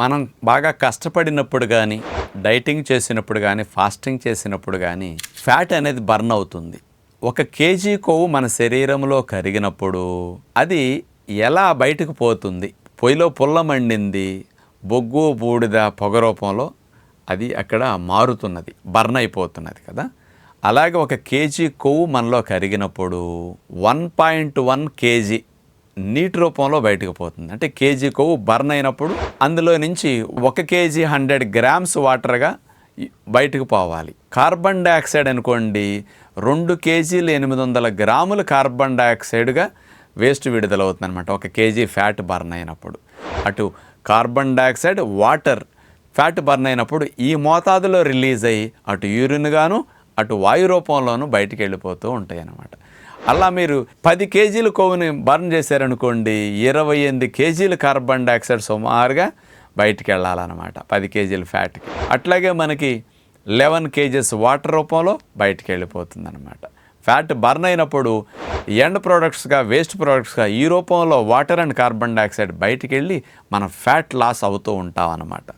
మనం బాగా కష్టపడినప్పుడు కానీ డైటింగ్ చేసినప్పుడు కానీ ఫాస్టింగ్ చేసినప్పుడు కానీ ఫ్యాట్ అనేది బర్న్ అవుతుంది. ఒక కేజీ కొవ్వు మన శరీరంలో కరిగినప్పుడు అది ఎలా బయటకు పోతుంది? పొయ్యిలో పుల్ల మండింది బొగ్గు బూడిద పొగ రూపంలో అది అక్కడ మారుతున్నది బర్న్ అయిపోతున్నది కదా. అలాగే ఒక కేజీ కొవ్వు మనలో కరిగినప్పుడు వన్ పాయింట్ వన్ కేజీ నీటి రూపంలో బయటకు పోతుంది. అంటే కేజీ కొవ్వు బర్న్ అయినప్పుడు అందులో నుంచి ఒక కేజీ హండ్రెడ్ గ్రామ్స్ వాటర్గా బయటకు పోవాలి. కార్బన్ డయాక్సైడ్ అనుకోండి రెండు కేజీలు ఎనిమిది వందల గ్రాములు కార్బన్ డయాక్సైడ్గా వేస్ట్ విడుదలవుతుంది అనమాట ఒక కేజీ ఫ్యాట్ బర్న్ అయినప్పుడు. అటు carbon dioxide water fat burn అయినప్పుడు ఈ మోతాదులో రిలీజ్ అయ్యి అటు యూరిన్ గాను అటు వాయు రూపంలోనూ బయటికి వెళ్ళిపోతూ ఉంటాయి అన్నమాట అలా మీరు పది కేజీలు కొవ్వుని బర్న్ చేశారనుకోండి ఇరవై ఎనిమిది కేజీలు కార్బన్ డైఆక్సైడ్ సుమారుగా బయటికి వెళ్ళాలన్నమాట పది కేజీలు ఫ్యాట్కి. అట్లాగే మనకి లెవెన్ కేజెస్ వాటర్ రూపంలో బయటికి వెళ్ళిపోతుంది అనమాట ఫ్యాట్ బర్న్ అయినప్పుడు ఎండ్ ప్రోడక్ట్స్గా వేస్ట్ ప్రోడక్ట్స్గా ఈ రూపంలో వాటర్ అండ్ కార్బన్ డైఆక్సైడ్ బయటికి వెళ్ళి మనం ఫ్యాట్ లాస్ అవుతూ ఉంటాం అన్నమాట